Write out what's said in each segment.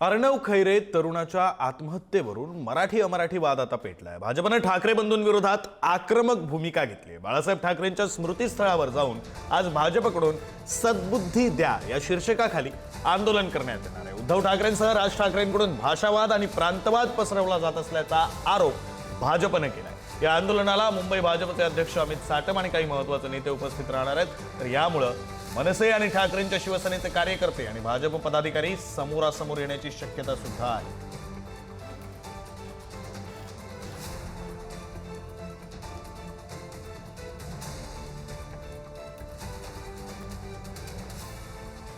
अर्णव खैरे तरुणाच्या आत्महत्येवरून मराठी अमराठी वाद आता पेटलाय. भाजपनं ठाकरे बंधूंविरोधात आक्रमक भूमिका घेतली बाळासाहेब ठाकरेंच्या स्मृतीस्थळावर जाऊन आज भाजपकडून सद्बुद्धी द्या या शीर्षकाखाली आंदोलन करण्यात येणार आहे. उद्धव ठाकरेंसह राज ठाकरेंकडून भाषावाद आणि प्रांतवाद पसरवला जात असल्याचा आरोप भाजपनं केला या आंदोलनाला मुंबई भाजपचे अध्यक्ष अमित साटम आणि काही महत्त्वाचे नेते उपस्थित राहणार आहेत. तर यामुळं मनसे आणि ठाकरेंच्या शिवसेनेचे कार्यकर्ते आणि भाजप पदाधिकारी समोरासमोर येण्याची शक्यता सुद्धा आहे.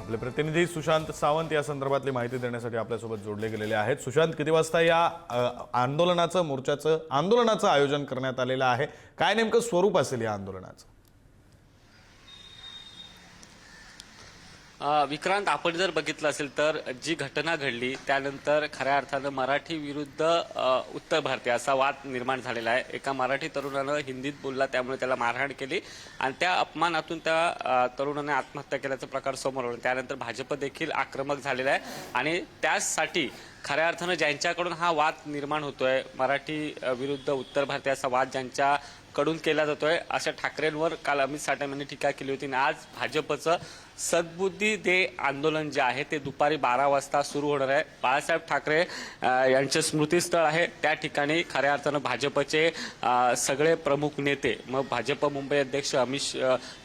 आपले प्रतिनिधी सुशांत सावंत या संदर्भातली माहिती देण्यासाठी आपल्यासोबत जोडले गेलेले आहेत. सुशांत किती वाजता या आंदोलनाचं मोर्चाचं आंदोलनाचं आयोजन करण्यात आलेलं आहे? काय नेमकं स्वरूप असेल या आंदोलनाचं? विक्रांत आपण जर बघितलं असेल तर जी घटना घडली त्यानंतर खऱ्या अर्थानं मराठी विरुद्ध उत्तर भारतीय असा वाद निर्माण झालेला आहे. एका मराठी तरुणानं हिंदीत बोलला त्यामुळे त्याला मारहाण केली आणि त्या अपमानातून त्या तरुणाने आत्महत्या केल्याचा प्रकार समोर आला. त्यानंतर भाजप देखील आक्रमक झालेला आहे आणि त्यासाठी खऱ्या अर्थानं ज्यांच्याकडून हा वाद निर्माण होतोय मराठी विरुद्ध उत्तर भारतीय असा वाद ज्यांच्या कडून केला जातोय अशा ठाकरेंवर काल अमित साठे यांनी टीका केली होती आणि आज भाजपचं सद्बुद्धी दे आंदोलन जे आहे ते दुपारी बारा वाजता सुरू होणार आहे. बाळासाहेब ठाकरे यांचे स्मृतीस्थळ आहे. त्या ठिकाणी खऱ्या अर्थानं भाजपचे सगळे प्रमुख नेते मग भाजप मुंबई अध्यक्ष अमित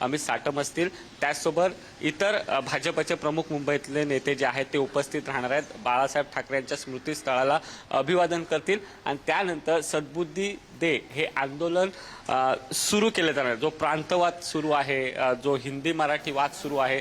अमित साटम असतील. त्याचसोबत इतर भाजपचे प्रमुख मुंबईतले नेते जे आहेत ते उपस्थित राहणार आहेत. बाळासाहेब ठाकरे यांच्या स्मृतीस्थळाला अभिवादन करतील आणि त्यानंतर सद्बुद्धी दे हे आंदोलन सुरू केले जाणार जो प्रांतवाद सुरू आहे जो हिंदी मराठी वाद सुरू आहे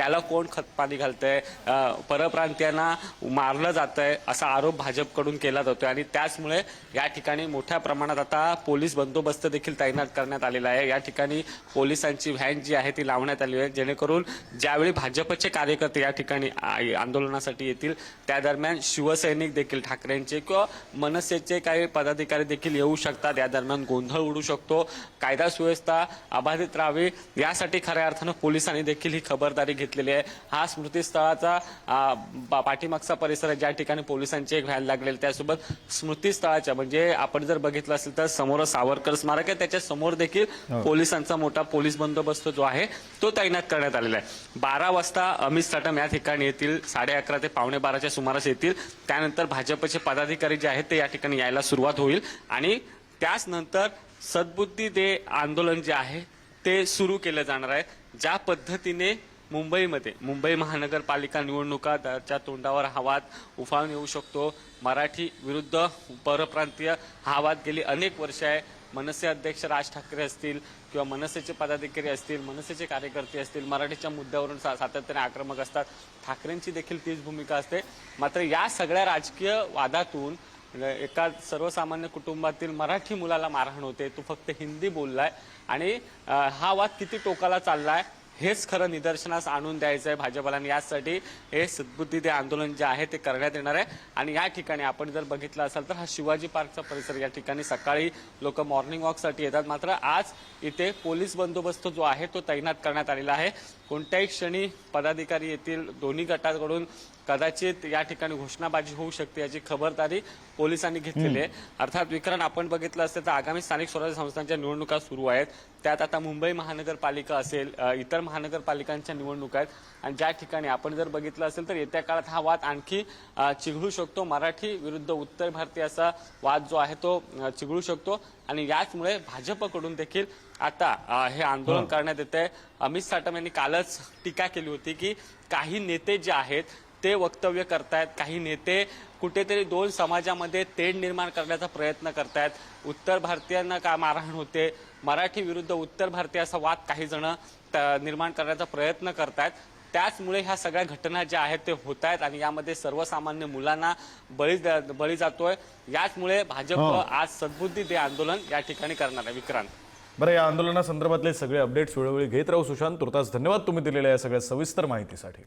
त्याला कोण खतपाणी घालतंय? परप्रांतीयांना मारलं जातंय असा आरोप भाजपकडून केला जातोय. आणि त्याचमुळे या ठिकाणी मोठ्या प्रमाणात आता पोलीस बंदोबस्त देखील तैनात करण्यात आलेला आहे. या ठिकाणी पोलिसांची व्हॅन जी आहे ती लावण्यात आली आहे. जेणेकरून ज्यावेळी भाजपचे कार्यकर्ते या ठिकाणी आंदोलनासाठी येतील त्या दरम्यान शिवसैनिक देखील ठाकरेंचे किंवा मनसेचे काही पदाधिकारी देखील येऊ शकतात. या दरम्यान गोंधळ उडू शकतो. कायदा सुव्यवस्था अबाधित राहावी यासाठी खऱ्या अर्थानं पोलिसांनी देखील ही खबरदारी घेतली घेतलेली आहे. हा स्मृतीस्थळाचा पाठीमागचा परिसर आहे ज्या ठिकाणी पोलिसांची एक व्हॅन लागलेली. त्यासोबत स्मृतीस्थळाच्या म्हणजे आपण जर बघितलं असेल तर समोर सावरकर स्मारक आहे त्याच्यासमोर देखील पोलिसांचा मोठा पोलीस बंदोबस्त जो आहे तो तैनात करण्यात आलेला आहे. बारा वाजता अमित साटम या ठिकाणी येतील साडे अकरा ते पावणे बाराच्या सुमारास येतील. त्यानंतर भाजपचे पदाधिकारी जे आहेत ते या ठिकाणी यायला सुरुवात होईल. आणि त्याच नंतर सद्बुद्धी दे आंदोलन जे आहे ते सुरू केलं जाणार आहे. ज्या पद्धतीने मुंबईमध्ये. मुंबई महानगरपालिका निवडणुका त्याच्या तोंडावर हा वाद उफाळून येऊ शकतो. मराठी विरुद्ध परप्रांतीय हा वाद गेली अनेक वर्ष आहे. मनसे अध्यक्ष राज ठाकरे असतील किंवा मनसेचे पदाधिकारी असतील मनसेचे कार्यकर्ते असतील मराठीच्या मुद्द्यावरून सा- सातत्याने आक्रमक असतात. ठाकरेंची देखील तीच भूमिका असते. मात्र या सगळ्या राजकीय वादातून एका सर्वसामान्य कुटुंबातील मराठी मुलाला मारहाण होते. तो फक्त हिंदी बोललाय. आणि हा वाद किती टोकाला चाललाय? हेच खरं निदर्शनास आणून द्यायचं आहे भाजपला आणि यासाठी हे सद्बुद्धी ते आंदोलन जे आहे ते करण्यात येणार आहे. आणि या ठिकाणी आपण जर बघितलं असाल तर हा शिवाजी पार्कचा परिसर या ठिकाणी सकाळी लोक मॉर्निंग वॉकसाठी येतात. मात्र आज इथे पोलीस बंदोबस्त जो आहे तो तैनात करण्यात आलेला आहे. कोणत्याही क्षणी पदाधिकारी येतील दोन्ही गटाकडून कदाचित या ठिकाणी घोषणाबाजी होऊ शकते याची खबरदारी पोलिसांनी घेतलेली आहे. अर्थात विक्रांत आपण बघितलं असतं तर आगामी स्थानिक स्वराज्य संस्थांच्या निवडणुका सुरू आहेत. त्यात आता मुंबई महानगरपालिका असेल इतर महानगरपालिकांच्या निवडणुका आहेत. आणि ज्या ठिकाणी आपण जर बघितलं असेल तर येत्या काळात हा वाद आणखी चिघळू शकतो. मराठी विरुद्ध उत्तर भारतीय असा वाद जो आहे तो चिघळू शकतो. आणि याचमुळे भाजपकडून देखील आता हे आंदोलन करण्यात येत आहे अमित साटम यांनी कालच टीका केली होती की काही नेते जे आहेत ते वक्तव्य करतायत काही नेते कुठेतरी दोन समाजामध्ये तेढ निर्माण करण्याचा प्रयत्न करतायत. उत्तर भारतीयांना का मारहाण होते? मराठी विरुद्ध उत्तर भारतीय असा वाद काही जण निर्माण करण्याचा प्रयत्न करतायत. त्याचमुळे ह्या सगळ्या घटना ज्या आहेत ते होत आहेत आणि यामध्ये सर्वसामान्य मुलांना बळी बळी जातोय. याचमुळे भाजप आज सद्बुद्धी दे आंदोलन या ठिकाणी करणार आहे. विक्रांत. बरं या आंदोलनासंदर्भातले सगळे अपडेट्स वेळोवेळी घेत राहू सुशांत तुर्तास धन्यवाद तुम्ही दिलेल्या या सगळ्या सविस्तर माहितीसाठी.